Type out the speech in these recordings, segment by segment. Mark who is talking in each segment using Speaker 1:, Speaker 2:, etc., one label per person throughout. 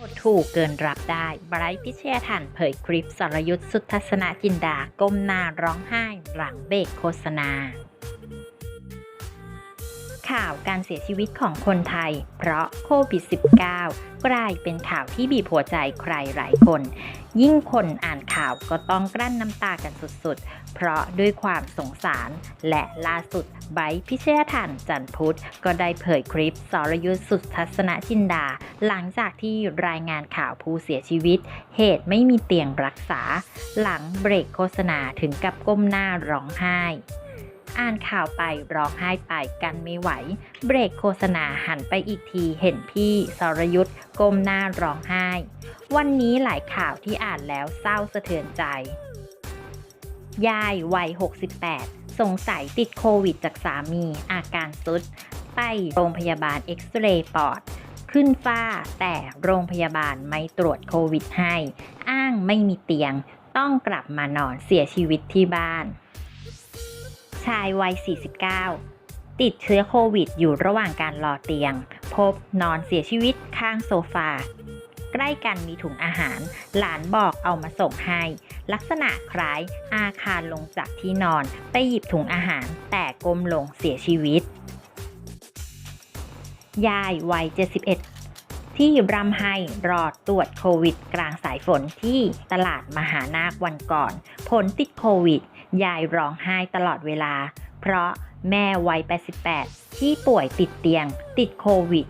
Speaker 1: อดถูกเกินรับได้ไบรท์พิเชยทันเผยคลิปสรยุทธสุทัศนจินดา ก้มหน้าร้องไห้หลังเบรกโฆษณา ข่าวการเสียชีวิตของคนไทย เพราะโควิด -19 กลายเป็นข่าวที่บีบหัวใจใครหลายคน ยิ่งคนอ่าน ข่าวก็ต้องกลั้นน้ำตากันสุดๆ เพราะด้วยความสงสาร และล่าสุดไบร์พิเชษฐันจันพุทธ ก็ได้เผยคลิปสรยุทธสุทัศนจินดา หลังจากที่รายงานข่าวผู้เสียชีวิต เหตุไม่มีเตียงรักษา หลังเบรกโฆษณาถึงกับก้มหน้าร้องไห้ อ่านข่าวไปร้องไห้ไปกันไม่ไหว เบรกโฆษณาหันไปอีกทีเห็นพี่สรยุทธ์ก้มหน้าร้องไห้ วันนี้หลายข่าวที่อ่านแล้วเศร้าสะเทือนใจ ยายวัย 68 สงสัยติดโควิดจากสามีอาการสุด ไปโรงพยาบาลเอ็กซเรย์ปอด ขึ้นฟ้าแต่โรงพยาบาลไม่ตรวจโควิดให้ อ้างไม่มีเตียง ต้องกลับมานอนเสียชีวิตที่บ้าน ชายวัย 49 ติดเชื้อโควิดอยู่ระหว่างการรอเตียง พบนอนเสียชีวิตข้างโซฟา ใกล้กันมีถุงอาหาร หลานบอกเอามาส่งให้ ลักษณะคล้ายอาคารลงจากที่นอน ไปหยิบถุงอาหาร แต่ก้มลงเสียชีวิต ยายวัย 71ที่รำไห้รอตรวจโควิด กลางสายฝนที่ตลาดมหานาควันก่อน ผลติดโควิด ยายร้องไห้ตลอดเวลา เพราะแม่วัย 88 ที่ป่วยติดเตียง ติดโควิด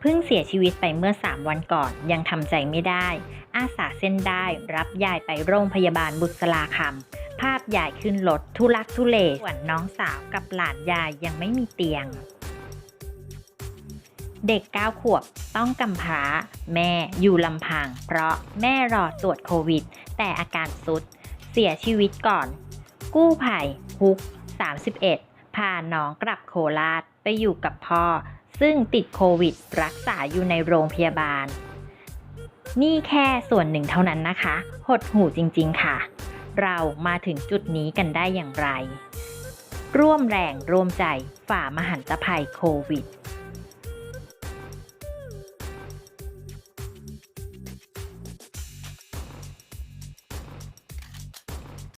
Speaker 1: เพิ่งเสียชีวิตไปเมื่อ 3 วันก่อนยังทำใจไม่ได้ อาสาเส้นได้รับยายไปโรงพยาบาลบุษราคำภาพยายขึ้นรถทุลักทุเลส่วนน้องสาวกับหลานยายยังไม่มีเตียง เด็ก 9 ขวบต้องกำพร้า แม่อยู่ลำพัง เพราะแม่รอตรวจโควิด แต่อาการสุด เสียชีวิตก่อน กู้ภัยฮุก 31 พาน้องกลับโคราชไปอยู่กับพ่อ ซึ่งติดโควิดรักษาอยู่ในโรงพยาบาล นี่แค่ส่วนหนึ่งเท่านั้นนะคะ หดหูจริงๆค่ะ เรามาถึงจุดนี้กันได้อย่างไร ร่วมแรงร่วมใจฝ่ามหันตภัยโควิด